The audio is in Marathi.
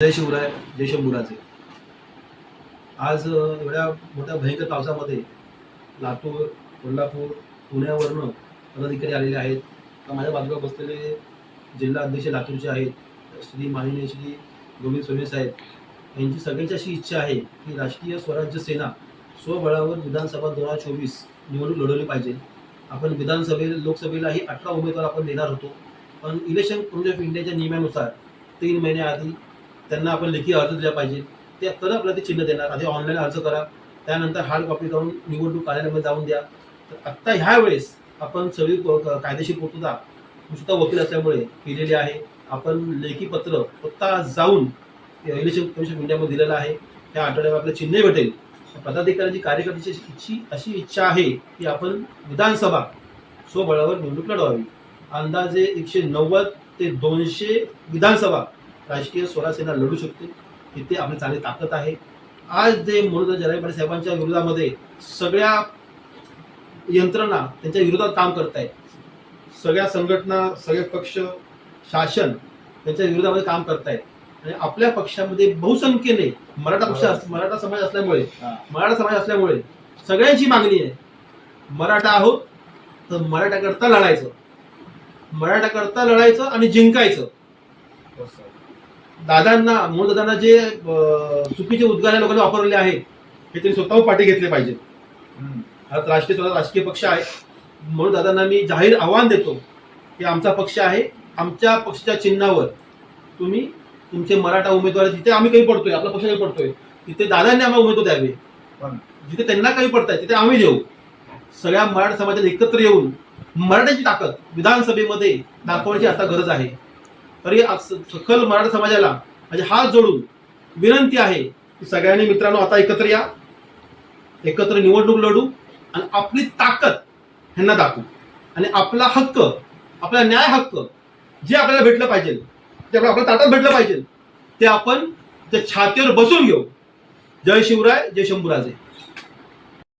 जय शिवराय जय शंभूराजे. आज एवढ्या मोठ्या भयंकर पावसामध्ये लातूर कोल्हापूर पुण्यावरनं पदाधिकारी आलेले आहेत. तर माझ्या बाजूला बसलेले जिल्हा अध्यक्ष लातूरचे आहेत श्री माननीय श्री गोविंद सोने साहेब. यांची सगळ्यांची अशी इच्छा आहे की राष्ट्रीय स्वराज्य सेना स्वबळावर विधानसभा दोन हजार चोवीस निवडणूक लढवली पाहिजे. आपण विधानसभे लोकसभेलाही अठरा उमेदवार आपण देणार होतो. पण इलेक्शन कमिशन ऑफ इंडियाच्या नियमानुसार तीन महिन्याआधी त्यांना आपण लेखी अर्ज दिला पाहिजे. ते तर आपल्याला ते चिन्ह देणार. आधी ऑनलाईन अर्ज करा. त्यानंतर हार्ड कॉपी करून निवडणूक कार्यालयामध्ये जाऊन द्या. तर आत्ता ह्या वेळेस आपण सगळी कायदेशीर पूर्तता सुद्धा स्वतः वकील असल्यामुळे केलेली आहे. आपण लेखी पत्र स्वतः जाऊन इलेक्शन कमिशन ऑफ इंडियामध्ये दिलेलं आहे. त्या आठवड्यावर आपलं चिन्ह भेटेल. पदाधिकाऱ्यांची कार्यकर्त्याची इच्छी अशी इच्छा आहे की आपण विधानसभा स्वबळावर निवडणूक लढवावी. अंदाजे एकशे नव्वद ते दोनशे विधानसभा राजकीय स्वरासेना लढू शकते. तिथे आपली चांगली ताकद आहे. आज जे मनोज जराई पाटील साहेबांच्या विरोधामध्ये सगळ्या यंत्रणा त्यांच्या विरोधात काम करत आहेत सगळ्या संघटना सगळे पक्ष शासन त्यांच्या विरोधामध्ये काम करतायत. आणि आपल्या पक्षामध्ये बहुसंख्येने मराठा पक्ष मराठा समाज असल्यामुळे मराठा समाज असल्यामुळे सगळ्यांची मागणी आहे. मराठा आहोत तर मराठ्याकरता लढायचं. मराठ्याकरता लढायचं आणि जिंकायचं. दादांना मोद दादांना जे चुकीचे उद्गार लोकांनी वापरलेले आहेत हे त्यांनी स्वतः पाठी घेतले पाहिजे. आज राष्ट्रीय स्वतः राजकीय पक्ष आहे. म्हणून दादांना मी जाहीर आव्हान देतो की आमचा पक्ष आहे आमच्या पक्षाच्या चिन्हावर तुम्ही तुमचे मराठा उमेदवार जिथे आम्ही काही पडतोय आपला पक्ष काही पडतोय तिथे दादांनी आम्हाला उमेदवार द्यावे. जिथे त्यांना काही पडताय तिथे आम्ही देऊ. सगळ्या मराठा समाजात एकत्र येऊन मराठ्याची ताकद विधानसभेमध्ये दाखवण्याची आता गरज आहे. तरी सकल मराठा समाजाला म्हणजे हात जोडून विनंती आहे की सगळ्यांनी मित्रांनो आता एकत्र या. एकत्र निवडणूक लढू आणि आपली ताकद ह्यांना दाखवू. आणि आपला हक्क आपला न्याय हक्क जे आपल्याला भेटलं पाहिजे ते आपल्याला आपल्या ताटात भेटलं पाहिजे ते आपण त्या छातीवर बसून घेऊ. जय शिवराय जय शंभूराजे.